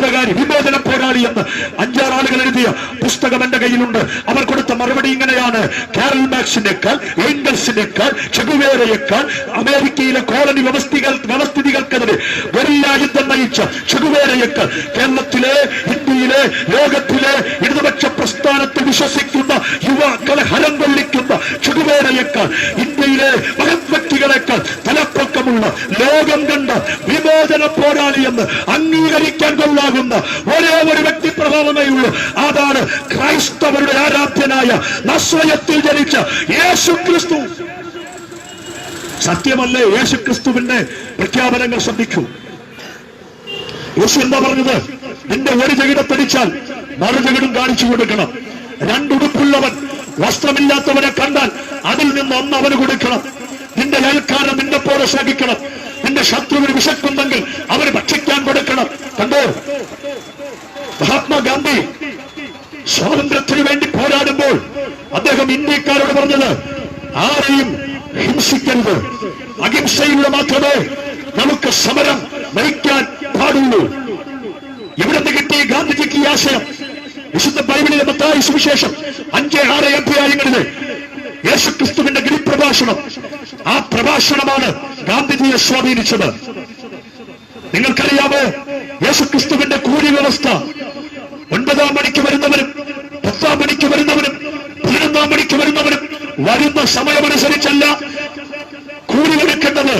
വിപ്ലവകാരി വിമോചന പോരാളി എന്ന് അഞ്ചാറ് ആളുകൾ എഴുതിയ പുസ്തകം എന്റെ കയ്യിലുണ്ട്. അവർ കൊടുത്ത മറുപടി ഇങ്ങനെയാണ്. കാരൽ മാക്സിനേക്കാൾ ഏംഗൽസിനേക്കാൾ ചെഗുവേരയേക്കാൾ അമേരിക്കയിലെ കോളനി വ്യവസ്ഥികൾ വ്യവസ്ഥിതികൾക്കെതിരെ വലിയ യുദ്ധം നയിച്ച ചെഗുവേരയേക്കാൾ കേരളത്തിലെ ഇന്ത്യയിലെ ലോകത്തിലെ ഇടതുപക്ഷ പ്രസ്ഥാനത്തെ വിശ്വസിക്കുന്ന യുവാക്കളെ ഹരം കൊള്ളിക്കുന്ന ചെഗുവേരയേക്കാൾ കണ്ട വിമോചന പോരാളി എന്ന് അംഗീകരിക്കാൻ കൊള്ളാകുന്ന ഒരേ ഒരു വ്യക്തി പ്രഭാവമേ ഉള്ളൂ. അതാണ് ക്രൈസ്തവരുടെ ആരാധ്യനായ നസ്വയത്തിൽ ജനിച്ച യേശു ക്രിസ്തു സത്യമല്ലേ? യേശു ക്രിസ്തുവിന്റെ പ്രഖ്യാപനങ്ങൾ ശ്രദ്ധിക്കൂ. യേശു എന്താ പറഞ്ഞത്? നിന്റെ ഒരു ജകിടത്തടിച്ചാൽ മറു ജകിടും കാണിച്ചു കൊടുക്കണം. രണ്ടുടുപ്പുള്ളവൻ വസ്ത്രമില്ലാത്തവനെ കണ്ടാൽ അതിൽ നിന്ന് ഒന്ന് അവന് കൊടുക്കണം. നിന്റെ അയൽക്കാരൻ നിന്റെ പോലെ ശ്രമിക്കണം നിന്റെ ശത്രുവിന് വിശക്കുണ്ടെങ്കിൽ അവർ ഭക്ഷിക്കാൻ കൊടുക്കണം. കണ്ടോ? മഹാത്മാഗാന്ധി സ്വാതന്ത്ര്യത്തിന് വേണ്ടി പോരാടുമ്പോൾ അദ്ദേഹം ഇന്ത്യക്കാരോട് പറഞ്ഞത് ആരെയും ഹിംസിക്കരുത്. അഹിംസയിലൂടെ മാത്രമേ നമുക്ക് സമരം നയിക്കാൻ പാടുള്ളൂ. ഇവിടെ നിന്ന് കിട്ടിയ ഗാന്ധിജിക്ക് ഈ ആശയം? വിശുദ്ധ ബൈബിളിലെ മത്തായ സുവിശേഷം അഞ്ച് ആറ് അധ്യായങ്ങളിലെ യേശുക്രിസ്തുവിന്റെ ഗിരിപ്രഭാഷണം പ്രഭാഷണമാണ് ഗാന്ധിജിയെ സ്വാധീനിച്ചത് നിങ്ങൾക്കറിയാമോ? യേശുക്രിസ്തുവിന്റെ കൂലി വ്യവസ്ഥ. ഒൻപതാം മണിക്ക് വരുന്നവരും പത്താം മണിക്ക് വരുന്നവരും പതിനൊന്നാം മണിക്ക് വരുന്നവരും വരുന്ന സമയമനുസരിച്ചല്ല കൂലി കൊടുക്കേണ്ടത്.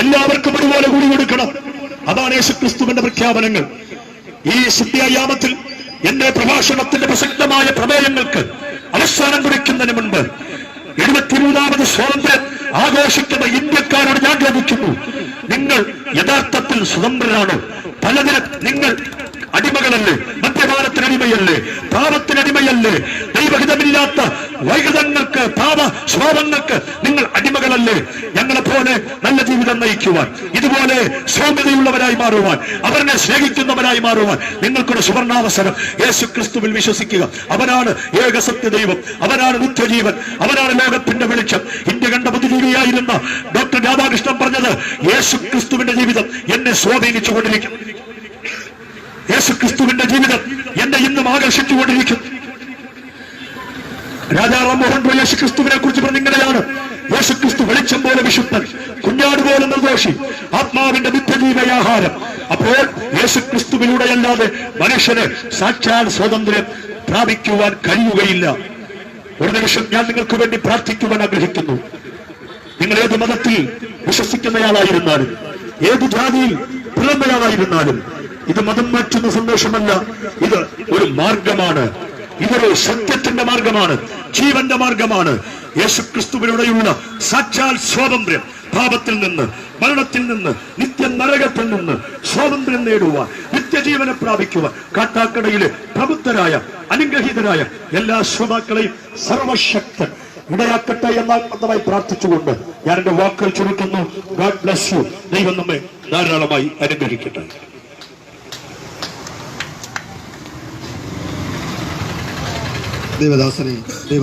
എല്ലാവർക്കും ഒരുപോലെ കൂലി കൊടുക്കണം. അതാണ് യേശുക്രിസ്തുവിന്റെ പ്രഖ്യാപനങ്ങൾ. ഈ സിദ്ധ്യായാമത്തിൽ എന്റെ പ്രഭാഷണത്തിന്റെ പ്രസക്തമായ പ്രമേയങ്ങൾക്ക് അവസാനം കുറിക്കുന്നതിന് മുൻപ് എഴുപത്തിമൂന്നാമത് സ്വാതന്ത്ര്യം ആഘോഷിക്കുന്ന ഇന്ത്യക്കാരോട് ഞാൻ ചോദിക്കുന്നു നിങ്ങൾ യഥാർത്ഥത്തിൽ സ്വതന്ത്രരാണോ. പലതിനും നിങ്ങൾ അടിമകളല്ലേ? മദ്യപാനത്തിന് അടിമയല്ലേ? പാപത്തിന് അടിമയല്ലേ? ദൈവഹിതമില്ലാത്ത വൈകൃതങ്ങൾക്ക് പാപ സ്വഭാവങ്ങൾക്ക് നിങ്ങൾ അടിമകളല്ലേ? ഞങ്ങളെ പോലെ നല്ല ജീവിതം നയിക്കുവാൻ ഇതുപോലെ സൗമ്യതയുള്ളവരായി മാറുവാൻ അവരെ സ്നേഹിക്കുന്നവരായി മാറുവാൻ നിങ്ങൾക്കൊരു സുവർണാവസരം യേശു ക്രിസ്തുവിൽ വിശ്വസിക്കുക. അവനാണ് ഏക സത്യ ദൈവം അവനാണ് നിത്യജീവൻ. അവനാണ് ലോകത്തിന്റെ വെളിച്ചം. ബുദ്ധിജീവിയായിരുന്ന ഡോക്ടർ രാധാകൃഷ്ണൻ പറഞ്ഞത് യേശു ക്രിസ്തുവിന്റെ ജീവിതം എന്നെ സ്വാധീനിച്ചുകൊണ്ടിരിക്കും. യേശു ക്രിസ്തുവിന്റെ ജീവിതം എന്നെ ഇന്നും ആകർഷിച്ചുകൊണ്ടിരിക്കും. രാജാ റാംമോഹൻ റോയ് യേശു ക്രിസ്തുവിനെ കുറിച്ച് പറഞ്ഞ ഇങ്ങനെയാണ്. യേശു ക്രിസ്തു വെളിച്ചം പോലെ വിശുദ്ധൻ കുഞ്ഞാട് പോലെ നിർദോഷി ആത്മാവിന്റെ നിത്യജീവയാഹാരം അപ്പോൾ യേശു ക്രിസ്തുവിലൂടെയല്ലാതെ മനുഷ്യന് സാക്ഷാൽ സ്വാതന്ത്ര്യം പ്രാപിക്കുവാൻ കഴിയുകയില്ല. ഒരു നിമിഷം ഞാൻ നിങ്ങൾക്ക് വേണ്ടി പ്രാർത്ഥിക്കുവാൻ ആഗ്രഹിക്കുന്നു. നിങ്ങൾ ഏത് മതത്തിൽ വിശ്വസിക്കുന്നയാളായിരുന്നാലും ഏത് ജാതിയിൽ പിറന്നയാളായിരുന്നാലും ഇത് മതം മാറ്റുന്ന സന്ദേശമല്ല ഇത് ഒരു മാർഗമാണ്. ഇതൊരു സത്യത്തിന്റെ മാർഗമാണ്. ജീവന്റെ മാർഗമാണ്. യേശുക്രിസ്തുവിലൂടെയുള്ള സാക്ഷാൽ സ്വാതന്ത്ര്യം പാപത്തിൽ നിന്ന് മരണത്തിൽ നിന്ന് നിത്യ നരകത്തിൽ നിന്ന് സ്വാതന്ത്ര്യം നേടുവാൻ നിത്യജീവനെ പ്രാപിക്കുവാൻ കാട്ടാക്കടയിലെ പ്രബുദ്ധരായ അനുഗ്രഹീതരായ എല്ലാ ശ്രോതാക്കളെയും സർവശക്തൻ ഇടയാക്കട്ടെ എന്ന ആത്മമായി പ്രാർത്ഥിച്ചുകൊണ്ട് ഞാൻ എന്റെ വാക്കുകൾ ചുരുക്കുന്നു. ഗാഡ് ബ്ലസ് യു ദൈവം നമ്മെ ധാരാളമായി അനുഗ്രഹിക്കട്ടെ. ദൈവദാസനെ ദൈവ